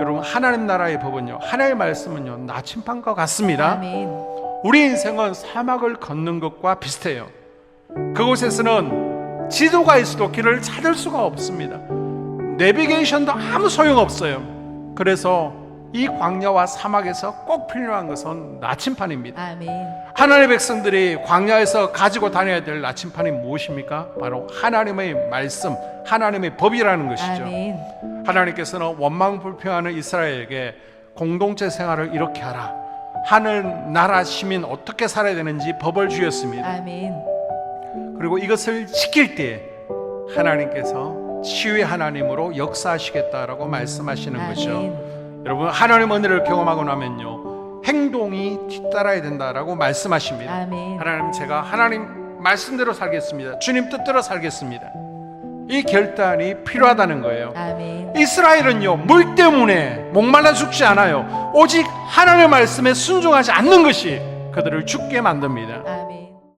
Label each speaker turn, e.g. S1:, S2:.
S1: 여러분 하나님 나라의 법은요 하나님의 말씀은요 나침반과 같습니다.
S2: 아멘.
S1: 우리 인생은 사막을 걷는 것과 비슷해요. 그곳에서는 지도가 있어도 길을 찾을 수가 없습니다. 내비게이션도 아무 소용없어요. 그래서 이 광야와 사막에서 꼭 필요한 것은 나침반입니다
S2: 아멘.
S1: 하나님의 백성들이 광야에서 가지고 다녀야 될 나침반이 무엇입니까? 바로 하나님의 말씀, 하나님의 법이라는 것이죠.
S2: 아멘.
S1: 하나님께서는 원망 불평하는 이스라엘에게 공동체 생활을 이렇게 하라. 하늘 나라 시민 어떻게 살아야 되는지 법을 주셨습니다.
S2: 아멘.
S1: 그리고 이것을 지킬 때 하나님께서 치유의 하나님으로 역사하시겠다라고 말씀하시는 거죠. 여러분 하나님 은혜를 경험하고 나면요 행동이 뒤따라야 된다라고 말씀하십니다.
S2: 아멘.
S1: 하나님 제가 하나님 말씀대로 살겠습니다. 주님 뜻대로 살겠습니다. 이 결단이 필요하다는 거예요.
S2: 아멘.
S1: 이스라엘은요 물 때문에 목말라 죽지 않아요. 오직 하나님의 말씀에 순종하지 않는 것이 그들을 죽게 만듭니다.
S2: 아멘.